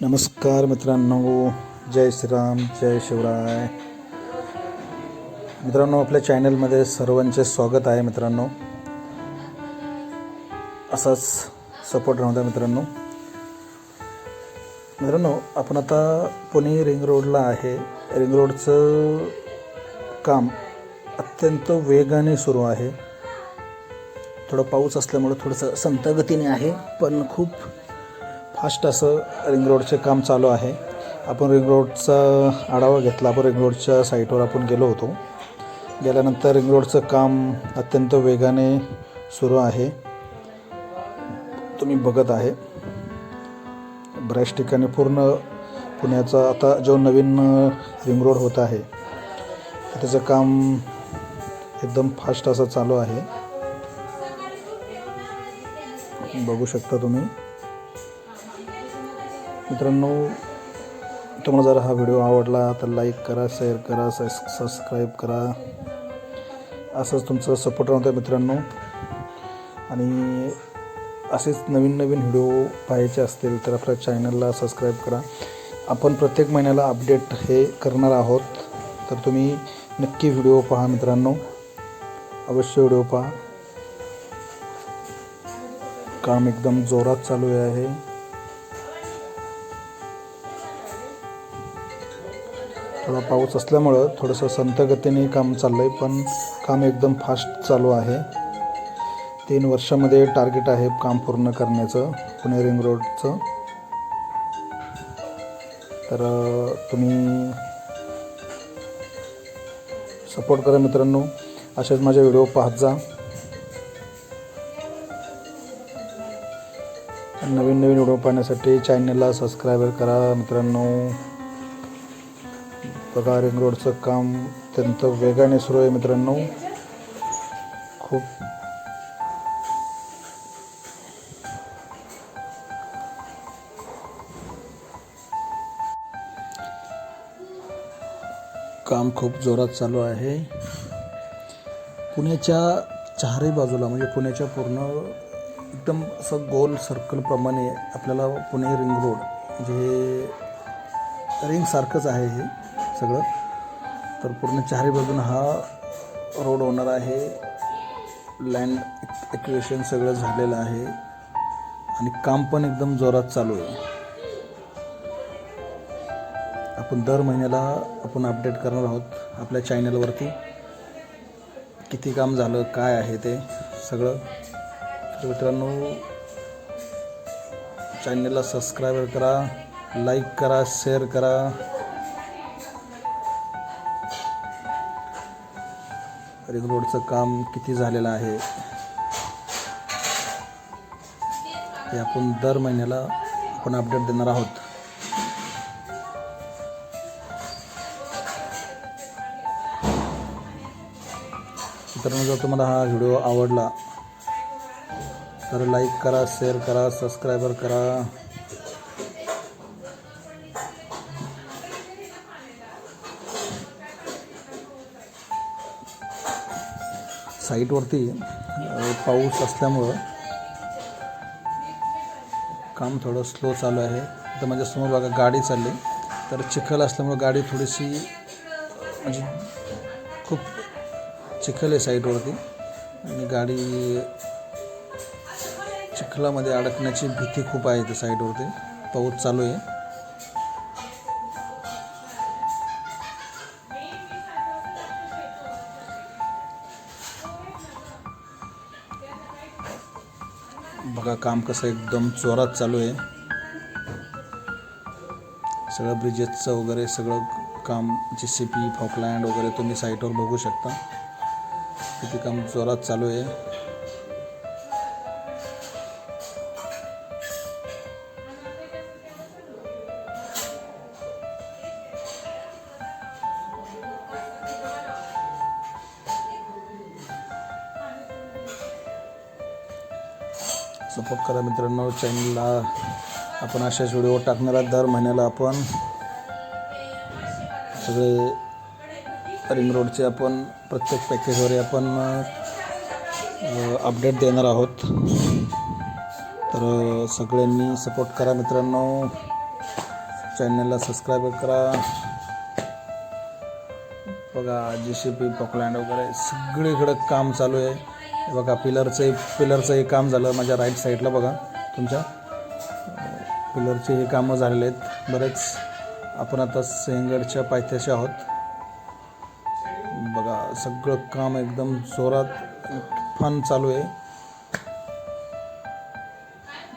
नमस्कार मित्रांनो जय श्रीराम जय शिवराय. मित्रांनो आपल्या चॅनलमध्ये सर्वांचे स्वागत आहे मित्रांनो. असाच सपोर्ट राहू द्या मित्रांनो. मित्रांनो आपण आता पुणे रिंग रोडला आहे. रिंग रोडचं काम अत्यंत वेगाने सुरू आहे. थोडा पाऊस असल्यामुळं थोडंसं संतगतीने आहे पण खूप फास्ट असं रिंग रोडचे काम चालू आहे. आपण रिंग रोडचा आढावा घेतला. आपण रिंग रोडच्या साईटवर आपण गेलो होतो. गेल्यानंतर रिंग रोडचं काम अत्यंत वेगाने सुरू आहे. तुम्ही बघत आहे. बऱ्याच ठिकाणी पूर्ण पुण्याचा आता जो नवीन रिंग रोड होत आहे त्याचं काम एकदम फास्ट असं चालू आहे. बघू शकता तुम्ही. मित्रांनो तुम्हाला जर हा व्हिडिओ आवडला तर लाईक करा शेअर करा सबस्क्राईब करा. असंच तुमचं सपोर्ट राहतं मित्रांनो. आणि असेच नवीन नवीन व्हिडिओ पाहायचे असतील तर आपल्या चॅनलला सबस्क्राईब करा. आपण प्रत्येक महिन्याला अपडेट हे करणार आहोत. तर तुम्ही नक्की व्हिडिओ पहा मित्रांनो. अवश्य व्हिडिओ पहा. काम एकदम जोरात चालू आहे. थोडा पाऊस असल्यामुळं थोडंसं संत गतीने काम चाललं आहे पण काम एकदम फास्ट चालू आहे. तीन वर्षामध्ये टार्गेट आहे काम पूर्ण करण्याचं पुणे रिंग रोडचं. तर तुम्ही सपोर्ट करा मित्रांनो. असेच माझे व्हिडिओ पाहत जा. नवीन नवीन व्हिडिओ पाहण्यासाठी चॅनलला सबस्क्राईबर करा मित्रांनो. बघा रिंग रोडचं काम अत्यंत वेगाने सुरू आहे मित्रांनो. खूप काम खूप जोरात चालू आहे. पुण्याच्या चारही बाजूला म्हणजे पुण्याच्या पूर्ण एकदम असं गोल सर्कलप्रमाणे आपल्याला पुणे रिंग रोड म्हणजे रिंगसारखंच आहे हे. सगळं. तर पूर्ण चारही बाजून हा रोड होणार आहे. लँड ॲक्युएशन सगळं झालेलं आहे. आणि काम पण एकदम जोरात चालू आहे. आपण दर महिन्याला आपण अपडेट करणार आहोत आपल्या चॅनलवरती किती काम झालं काय आहे ते सगळं. तर मित्रांनो चॅनलला सबस्क्राईब करा लाईक करा शेअर करा. रिंग रोडचं काम किती झालेलं आहे? हे आपण दर महिन्याला आपण अपडेट देणार आहोत. मित्रांनो जर तुम्हाला हा व्हिडिओ आवडला तर लाईक करा शेअर करा सबस्क्रायबर करा. साईटवरती पाऊस असल्यामुळं काम थोडं स्लो चालू आहे. तर माझ्यासमोर बघा गाडी चालली. तर चिखल असल्यामुळं गाडी थोडीशी म्हणजे खूप चिखल आहे साईटवरती. आणि गाडी चिखलामध्ये अडकण्याची भीती खूप आहे त्या साईडवरती पाऊस चालू आहे. बघा काम कसं एकदम जोरात चालू आहे. सगळं ब्रिजेसचं वगैरे सगळं काम जे सी पी फॉकलँड वगैरे तुम्ही साईटवर बघू शकता. किती काम जोरात चालू आहे. सपोर्ट करा मित्रांनो चॅनलला आपण अशाच व्हिडिओ टाकणार आहोत. दर महिन्याला आपण सगळे रिंग रोडचे आपण प्रत्येक पॅकेजवर आपण अपडेट देणार आहोत. तर सगळ्यांनी सपोर्ट करा मित्रांनो. चॅनलला सबस्क्राईब करा. बघा जे सी पी पॉकलँड वगैरे सगळीकडं काम चालू आहे. बघा पिलरचं पिलरचं एक काम झालं माझ्या राईट साईडला बघा. तुमच्या पिलरचे हे कामं झालेले आहेत. बरेच आपण आता सेंगडच्या पायथ्याशी आहोत. बघा सगळं काम एकदम जोरात फन चालू आहे.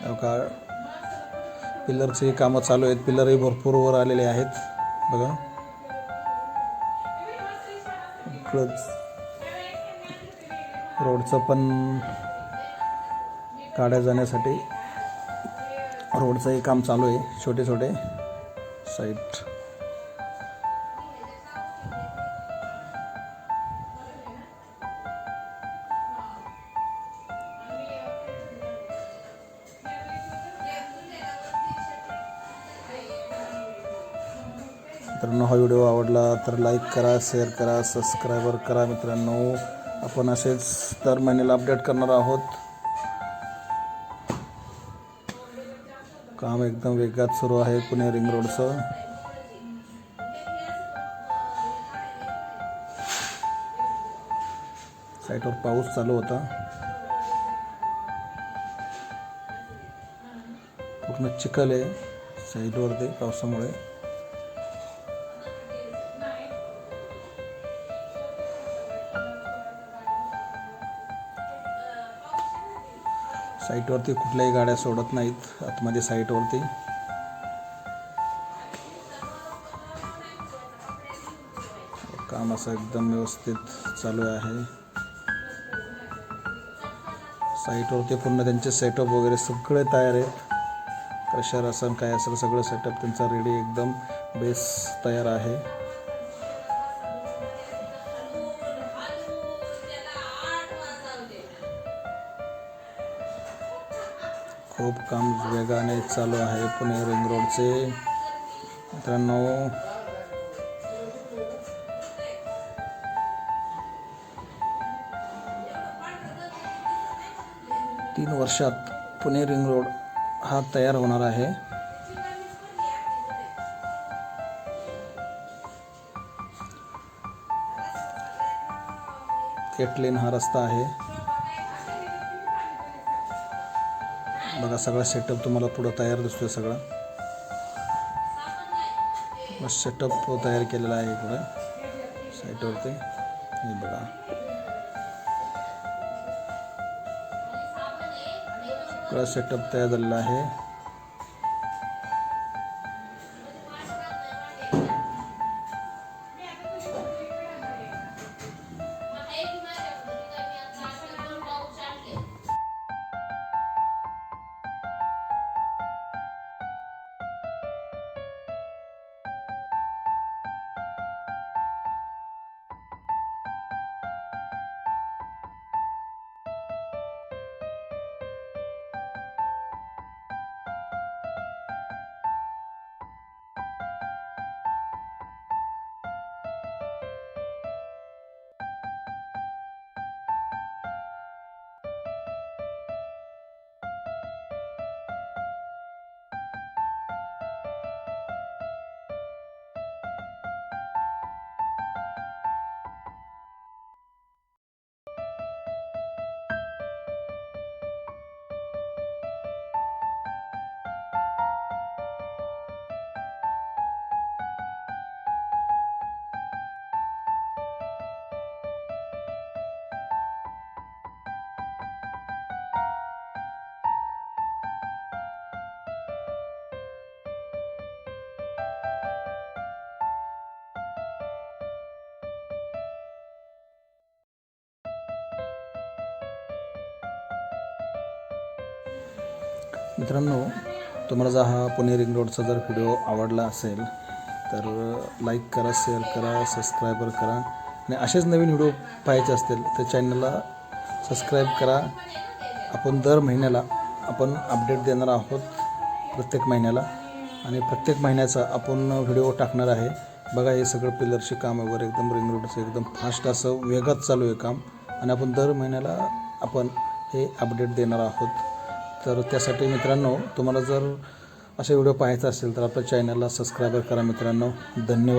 बघा पिलरचे कामं चालू आहेत. पिलरही भरपूर वर आलेले आहेत. बघा. इकडंच रोडचं पण गाड्या जाण्यासाठी रोडचंही काम चालू आहे छोटे छोटे साईट मित्रांनो हा व्हिडिओ आवडला तर लाईक करा शेअर करा सबस्क्रायबर करा मित्रांनो. आपण असेच दर महिन्याला अपडेट करणार आहोत. काम एकदम वेगात सुरू आहे पुणे रिंग रोडचं. साईटवर पाऊस चालू होता. पूर्ण चिखल आहे साईडवरती पावसामुळे. साईटवरती कुठल्याही गाड्या सोडत नाहीत. आतमध्ये साईटवरती. काम असं एकदम व्यवस्थित चालू आहे. साईटवरती पूर्ण त्यांचे सेटअप वगैरे सगळे तयार आहेत. क्रशर असं काय असेल सगळं सेटअप त्यांचा रेडी एकदम बेस तयार आहे. खूप काम वेगाने चालू आहे पुणे रिंग रोडचे. मित्रांनो तीन वर्षात पुणे रिंग रोड हा तयार होणार आहे. केटलेन हा रस्ता आहे. बघा, सगळा सेटअप तुम्हाला पुढं तयार दिसतोय सगळा. सेटअप तयार केलेला आहे इकडं साईटवरती हे बघा. सगळा सेटअप तयार झालेला आहे. मित्रांनो तुम्हाला जर हा पुणे रिंग रोडचा जर व्हिडिओ आवडला असेल तर लाईक करा शेअर करा सबस्क्रायबर करा. आणि असेच नवीन व्हिडिओ पाहायचे असतील तर चॅनलला सबस्क्राईब करा. आपण दर महिन्याला आपण अपडेट देणार आहोत प्रत्येक महिन्याला. आणि प्रत्येक महिन्याचा आपण व्हिडिओ टाकणार आहे. बघा हे सगळं पिलरचे काम वगैरे एकदम रिंग रोडचं एकदम फास्ट असं वेगात चालू आहे काम. आणि आपण दर महिन्याला आपण हे अपडेट देणार आहोत. तर त्यासाठी मित्रांनो तुम्हाला जर असे व्हिडिओ पाहायचा असेल तर आपल्या चॅनलला सबस्क्राईब करा मित्रांनो. धन्यवाद.